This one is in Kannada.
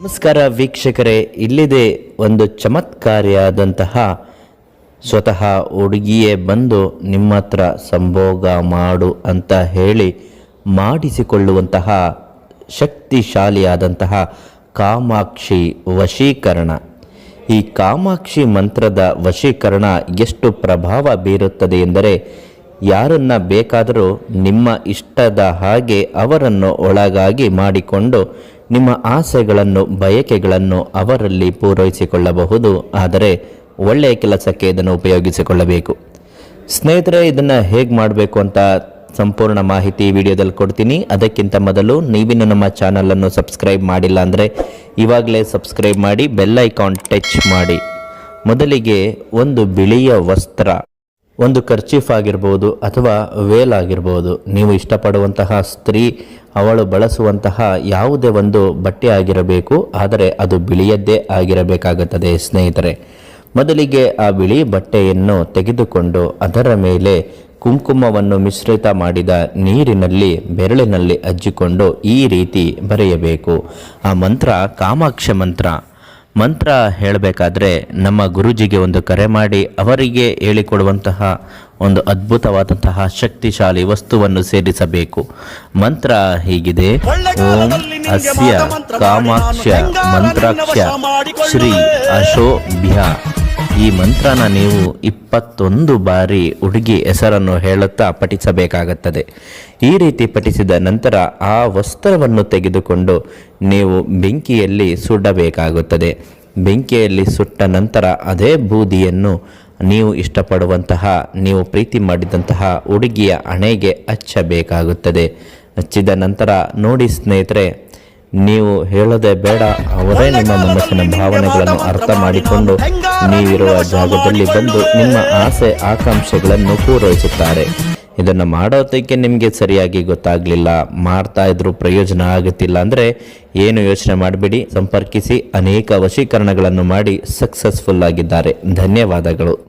ನಮಸ್ಕಾರ ವೀಕ್ಷಕರೇ, ಇಲ್ಲಿದೆ ಒಂದು ಚಮತ್ಕಾರಿಯಾದಂತಹ ಸ್ವತಃ ಹುಡುಗಿಯೇ ಬಂದು ನಿಮ್ಮ ಹತ್ರ ಸಂಭೋಗ ಮಾಡು ಅಂತ ಹೇಳಿ ಮಾಡಿಸಿಕೊಳ್ಳುವಂತಹ ಶಕ್ತಿಶಾಲಿಯಾದಂತಹ ಕಾಮಾಕ್ಷಿ ವಶೀಕರಣ. ಈ ಕಾಮಾಕ್ಷಿ ಮಂತ್ರದ ವಶೀಕರಣ ಎಷ್ಟು ಪ್ರಭಾವ ಬೀರುತ್ತದೆ ಎಂದರೆ, ಯಾರನ್ನ ಬೇಕಾದರೂ ನಿಮ್ಮ ಇಷ್ಟದ ಹಾಗೆ ಅವರನ್ನು ಒಳಗಾಗಿ ಮಾಡಿಕೊಂಡು ನಿಮ್ಮ ಆಸೆಗಳನ್ನು, ಬಯಕೆಗಳನ್ನು ಅವರಲ್ಲಿ ಪೂರೈಸಿಕೊಳ್ಳಬಹುದು. ಆದರೆ ಒಳ್ಳೆಯ ಕೆಲಸಕ್ಕೆ ಇದನ್ನು ಉಪಯೋಗಿಸಿಕೊಳ್ಳಬೇಕು. ಸ್ನೇಹಿತರೆ, ಇದನ್ನು ಹೇಗೆ ಮಾಡಬೇಕು ಅಂತ ಸಂಪೂರ್ಣ ಮಾಹಿತಿ ವಿಡಿಯೋದಲ್ಲಿ ಕೊಡ್ತೀನಿ. ಅದಕ್ಕಿಂತ ಮೊದಲು ನೀವಿನ್ನು ನಮ್ಮ ಚಾನಲನ್ನು ಸಬ್ಸ್ಕ್ರೈಬ್ ಮಾಡಿಲ್ಲ ಅಂದರೆ ಇವಾಗಲೇ ಸಬ್ಸ್ಕ್ರೈಬ್ ಮಾಡಿ, ಬೆಲ್ ಐಕಾನ್ ಟಚ್ ಮಾಡಿ. ಮೊದಲಿಗೆ ಒಂದು ಬಿಳಿಯ ವಸ್ತ್ರ, ಒಂದು ಖರ್ಚೀಫ್ ಆಗಿರ್ಬೋದು ಅಥವಾ ವೇಲ್ ಆಗಿರ್ಬೋದು. ನೀವು ಇಷ್ಟಪಡುವಂತಹ ಸ್ತ್ರೀ ಅವಳು ಬಳಸುವಂತಹ ಯಾವುದೇ ಒಂದು ಬಟ್ಟೆ ಆಗಿರಬೇಕು, ಆದರೆ ಅದು ಬಿಳಿಯದ್ದೇ ಆಗಿರಬೇಕಾಗುತ್ತದೆ, ಸ್ನೇಹಿತರೆ. ಮೊದಲಿಗೆ ಆ ಬಿಳಿ ಬಟ್ಟೆಯನ್ನು ತೆಗೆದುಕೊಂಡು ಅದರ ಮೇಲೆ ಕುಂಕುಮವನ್ನು ಮಿಶ್ರಿತ ಮಾಡಿದ ನೀರಿನಲ್ಲಿ, ಬೆರಳಿನಲ್ಲಿ ಅಜ್ಜಿಕೊಂಡು ಈ ರೀತಿ ಬರೆಯಬೇಕು. ಆ ಮಂತ್ರ ಕಾಮಾಕ್ಷ ಮಂತ್ರ. ಮಂತ್ರ ಹೇಳಬೇಕಾದ್ರೆ ನಮ್ಮ ಗುರುಜಿಗೆ ಒಂದು ಕರೆ ಮಾಡಿ ಅವರಿಗೆ ಹೇಳಿಕೊಡುವಂತಹ ಒಂದು ಅದ್ಭುತವಾದಂತಹ ಶಕ್ತಿಶಾಲಿ ವಸ್ತುವನ್ನು ಸೇರಿಸಬೇಕು. ಮಂತ್ರ ಹೀಗಿದೆ. ಓಂ ಅಸ್ಯ ಕಾಮಾಕ್ಷ ಮಂತ್ರಾಕ್ಷ ಶ್ರೀ ಅಶೋಭ್ಯ. ಈ ಮಂತ್ರನ ನೀವು ಇಪ್ಪತ್ತೊಂದು ಬಾರಿ ಹುಡುಗಿ ಹೆಸರನ್ನು ಹೇಳುತ್ತಾ ಪಠಿಸಬೇಕಾಗುತ್ತದೆ. ಈ ರೀತಿ ಪಠಿಸಿದ ನಂತರ ಆ ವಸ್ತ್ರವನ್ನು ತೆಗೆದುಕೊಂಡು ನೀವು ಬೆಂಕಿಯಲ್ಲಿ ಸುಡಬೇಕಾಗುತ್ತದೆ. ಬೆಂಕಿಯಲ್ಲಿ ಸುಟ್ಟ ನಂತರ ಅದೇ ಬೂದಿಯನ್ನು ನೀವು ಇಷ್ಟಪಡುವಂತಹ, ನೀವು ಪ್ರೀತಿ ಮಾಡಿದಂತಹ ಹುಡುಗಿಯ ಹಣೆಗೆ ಹಚ್ಚಬೇಕಾಗುತ್ತದೆ. ಹಚ್ಚಿದ ನಂತರ ನೋಡಿ ಸ್ನೇಹಿತರೆ ನೀವು ಹೇಳದೆ ಬೇಡ, ಅವರೇ ನಿಮ್ಮ ಮನಸ್ಸಿನ ಭಾವನೆಗಳನ್ನು ಅರ್ಥ ಮಾಡಿಕೊಂಡು ನೀವಿರುವ ಜಾಗದಲ್ಲಿ ಬಂದು ನಿಮ್ಮ ಆಸೆ, ಆಕಾಂಕ್ಷೆಗಳನ್ನು ಪೂರೈಸುತ್ತಾರೆ. ಇದನ್ನು ಮಾಡೋದಕ್ಕೆ ನಿಮಗೆ ಸರಿಯಾಗಿ ಗೊತ್ತಾಗಲಿಲ್ಲ. ಮಾಡ್ತಾ ಇದ್ರೂ ಪ್ರಯೋಜನ ಆಗುತ್ತಿಲ್ಲ ಅಂದರೆ ಏನು ಯೋಚನೆ ಮಾಡಬೇಡಿ. ಸಂಪರ್ಕಿಸಿ ಅನೇಕ ವಶೀಕರಣಗಳನ್ನು ಮಾಡಿ ಸಕ್ಸಸ್ಫುಲ್ ಆಗಿದ್ದಾರೆ. ಧನ್ಯವಾದಗಳು.